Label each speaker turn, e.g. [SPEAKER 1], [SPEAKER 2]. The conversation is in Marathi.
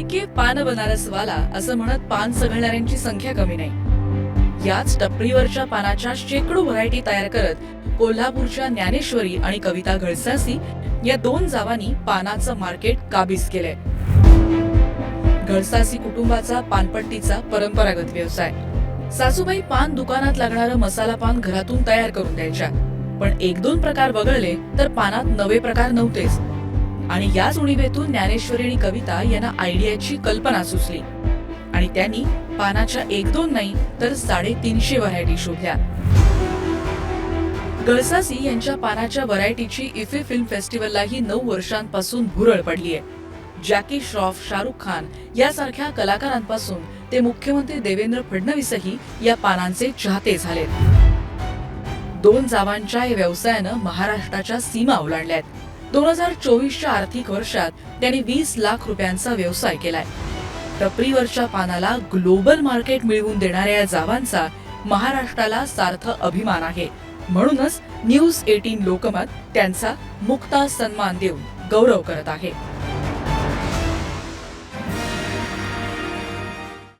[SPEAKER 1] फुके पान बनारसवाला असं म्हणत पान सगळणाऱ्यांची संख्या कमी नाही. याच टपरीवरच्या पानाच्या शेकडो व्हरायटी तयार करत कोल्हापूरच्या ज्ञानेश्वरी आणि कविता घळसासी या दोन जावांनी पानाचं मार्केट काबीज केलंय. घळसासी कुटुंबाचा पानपट्टीचा परंपरागत व्यवसाय. सासूबाई पान दुकानात लागणारं मसाला पान घरातून तयार करून द्यायच्या. पण एक दोन प्रकार वगळले तर पानात नवे प्रकार नव्हतेच. आणि याच उणीवेतून ज्ञानेश्वरी आणि कविता यांना आयडियाची कल्पना सुचली. आणि त्यांनी पानाच्या एक दोन नाही तर साडेतीनशे व्हरायटी शोधल्या. गळसासी यांच्या पानाच्या व्हरायटीची इफे फिल्म फेस्टिवललाही नऊ वर्षांपासून भुरळ पडलीय. जॅकी श्रॉफ शाहरुख खान यासारख्या कलाकारांपासून ते मुख्यमंत्री देवेंद्र फडणवीसही या पानांचे चाहते झालेत. दोन जावांच्या या व्यवसायानं महाराष्ट्राच्या सीमा ओलांडल्यात. दोन हजार चोवीसच्या आर्थिक वर्षात त्यांनी वीस लाख रुपयांचा व्यवसाय केलाय. टपरीवरच्या पानाला ग्लोबल मार्केट मिळवून देणाऱ्या या जावांचा महाराष्ट्राला सार्थ अभिमान आहे. म्हणूनच न्यूज एटीन लोकमत त्यांचा मुक्ता सन्मान देऊन गौरव करत आहे.